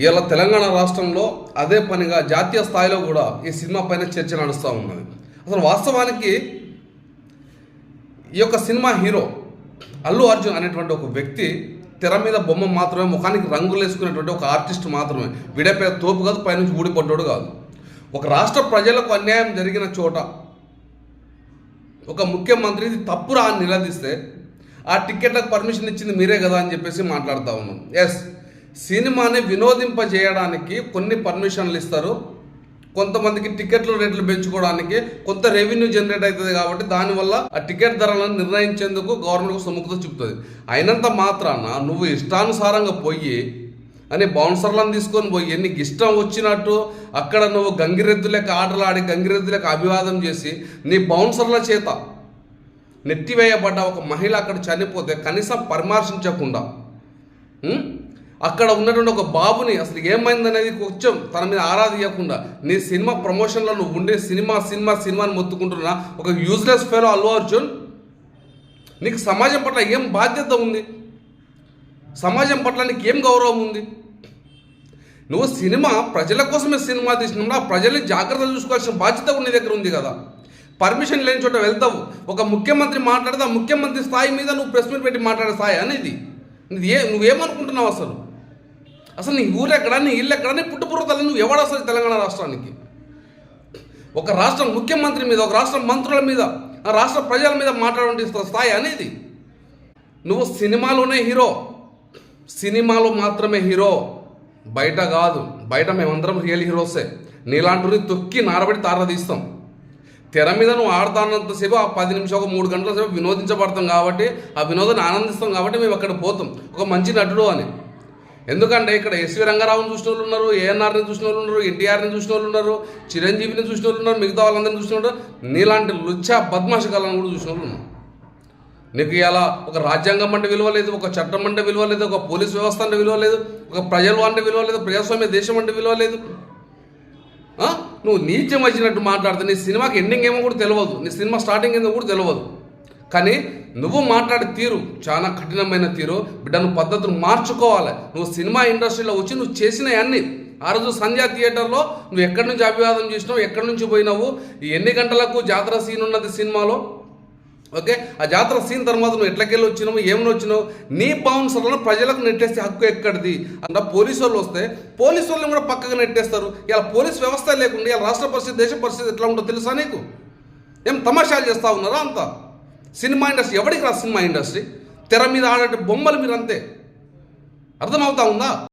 ఇవాళ తెలంగాణ రాష్ట్రంలో అదే పనిగా జాతీయ స్థాయిలో కూడా ఈ సినిమా పైన చర్చ నడుస్తూ ఉన్నది. అసలు వాస్తవానికి ఈ యొక్క సినిమా హీరో అల్లు అర్జున్ అనేటువంటి ఒక వ్యక్తి తెర మీద బొమ్మ మాత్రమే ముఖానికి రంగులు వేసుకునేటువంటి ఒక ఆర్టిస్ట్ మాత్రమే. విడపే తోపు కాదు పైనుంచి ఊడిపడ్డాడు కాదు. ఒక రాష్ట్ర ప్రజలకు అన్యాయం జరిగిన చోట ఒక ముఖ్యమంత్రి ఇది తప్పురా అని నిలదీస్తే ఆ టికెట్లకు పర్మిషన్ ఇచ్చింది మీరే కదా అని చెప్పేసి మాట్లాడుతూ ఉన్నాం. ఎస్ సినిమాని వినోదింపజేయడానికి కొన్ని పర్మిషన్లు ఇస్తారు కొంతమందికి టికెట్లు రేట్లు పెంచుకోవడానికి కొంత రెవెన్యూ జనరేట్ అవుతుంది కాబట్టి దానివల్ల ఆ టికెట్ ధరలను నిర్ణయించేందుకు గవర్నమెంట్కు సుముఖత చూపుతుంది అయినంత మాత్రాన నువ్వు ఇష్టానుసారంగా పోయి అని బౌన్సర్లను తీసుకొని పోయి నీకు ఇష్టం వచ్చినట్టు అక్కడ నువ్వు గంగిరెద్దులకు ఆటలాడి గంగిరెద్దులకు అభివాదం చేసి నీ బౌన్సర్ల చేత నెట్టివేయబడ్డ ఒక మహిళ అక్కడ చనిపోతే కనీసం పరామర్శించకుండా ఉం? అక్కడ ఉన్నటువంటి ఒక బాబుని అసలు ఏమైందనేది కొంచెం తన మీద ఆరాధియకుండా నీ సినిమా ప్రమోషన్లో నువ్వు ఉండే సినిమా సినిమా సినిమాని మొత్తుకుంటున్నా ఒక యూజ్లెస్ ఫెలో అల్లు అర్జున్ నీకు సమాజం పట్ల ఏం బాధ్యత ఉంది? సమాజం పట్ల నీకు ఏం గౌరవం ఉంది? నువ్వు సినిమా ప్రజల కోసమే సినిమా తీసినప్పుడు ఆ ప్రజల్ని జాగ్రత్తలు చూసుకోవాల్సిన బాధ్యత కూడా నీ దగ్గర ఉంది కదా. పర్మిషన్ లేని చోట వెళ్తావు. ఒక ముఖ్యమంత్రి మాట్లాడితే ఆ ముఖ్యమంత్రి స్థాయి మీద నువ్వు ప్రెస్ మీట్ పెట్టి మాట్లాడే స్థాయి అనేది. ఇది ఏ నువ్వేమనుకుంటున్నావు అసలు? అసలు నీ ఊరు ఎక్కడ నీ ఇల్లు ఎక్కడ నీ పుట్టుపూర్వతలు నువ్వు ఎవడు అసలు తెలంగాణ రాష్ట్రానికి? ఒక రాష్ట్ర ముఖ్యమంత్రి మీద ఒక రాష్ట్ర మంత్రుల మీద ఆ రాష్ట్ర ప్రజల మీద మాట్లాడే స్థాయి అనేది. నువ్వు సినిమాలోనే హీరో. సినిమాలో మాత్రమే హీరో. బయట కాదు. బయట మేమందరం రియల్ హీరోసే. నీలాంటి తొక్కి నారబడి తారదీస్తాం తెర మీద నువ్వు ఆడుతానంతసేపు ఆ పది నిమిషం ఒక మూడు గంటల సేపు వినోదించబడతాం కాబట్టి ఆ వినోదాన్ని ఆనందిస్తాం కాబట్టి మేము అక్కడ పోతాం. ఒక మంచి నటుడు అని. ఎందుకంటే ఇక్కడ ఎస్వి రంగారావుని చూసిన వాళ్ళు ఉన్నారు ఏఎన్ఆర్ని చూసిన వాళ్ళు ఉన్నారు ఎన్టీఆర్ని చూసిన వాళ్ళు ఉన్నారు చిరంజీవిని చూసిన వాళ్ళు ఉన్నారు మిగతా వాళ్ళందరినీ చూసిన వాళ్ళు నీలాంటి లుచ్చ కళను కూడా చూసిన వాళ్ళు ఉన్నారు. నీకు ఇలా ఒక రాజ్యాంగం అంటే విలువ లేదు ఒక చట్టం అంటే విలువ లేదు ఒక పోలీస్ వ్యవస్థ అంటే విలువ లేదు ఒక ప్రజలు అంటే విలువ లేదు ప్రజాస్వామ్య దేశం అంటే విలువ లేదు. నువ్వు నీచం వచ్చినట్టు మాట్లాడితే నీ సినిమాకి ఎండింగ్ ఏమో కూడా తెలియదు నీ సినిమా స్టార్టింగ్ ఏమో కూడా తెలియదు కానీ నువ్వు మాట్లాడే తీరు చాలా కఠినమైన తీరు. బిడ్డ నువ్వు పద్ధతులు మార్చుకోవాలి. నువ్వు సినిమా ఇండస్ట్రీలో వచ్చి నువ్వు చేసినవి అన్నీ. ఆ రోజు సంధ్యా థియేటర్లో నువ్వు ఎక్కడి నుంచి అభివాదం చేసినావు ఎక్కడి నుంచి పోయినావు ఎన్ని గంటలకు జాతర సీన్ ఉన్నది సినిమాలో? ఓకే? ఆ జాతర సీన్ తర్వాత నువ్వు ఎట్లకెళ్ళి వచ్చినావు ఏమని వచ్చినావు? నీ బౌన్సర్లను ప్రజలకు నెట్టేస్తే హక్కు ఎక్కడిది? అంత పోలీసు వాళ్ళు వస్తే పోలీసు వాళ్ళని కూడా పక్కకు నెట్టేస్తారు. ఇలా పోలీస్ వ్యవస్థ లేకుండా ఇలా రాష్ట్ర పరిస్థితి దేశ పరిస్థితి ఎట్లా ఉంటుందో తెలుసా నీకు? ఏం తమాషాలు చేస్తా ఉన్నారా అంతా? సినిమా ఇండస్ట్రీ ఎవరికి రా సినిమా ఇండస్ట్రీ? తెర మీద ఆడే బొమ్మలు మీరు అంతే అర్థమవుతా ఉందా?